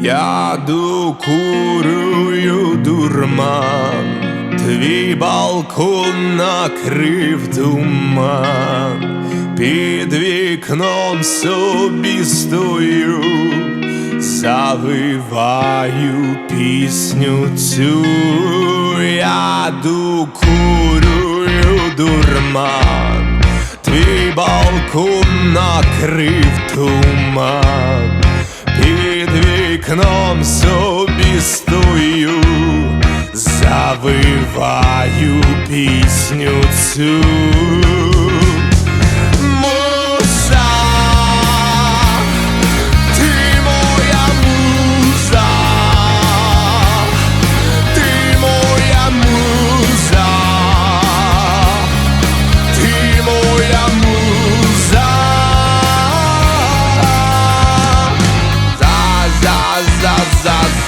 Я докурую дурман, твій балкон накрив туман, під вікном собі стою, завиваю пісню цю, я докурую дурман, твій балкон накрив туман. Вікном собі стою, завиваю пісню цю. за,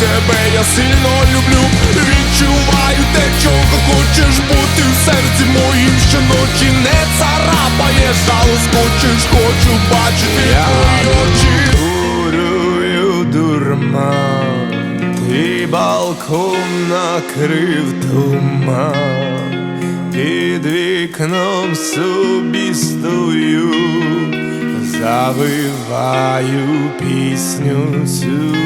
тебе я сильно люблю, відчуваю те, чого хочеш бути в серці моїм щоночі не царапаєш, а лоскочеш, хочу бачити твої очі. Курую дурман, твій балкон накрив туман. Під вікном собі стою, завиваю пісню цю,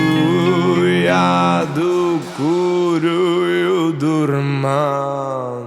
я докурюю дурман.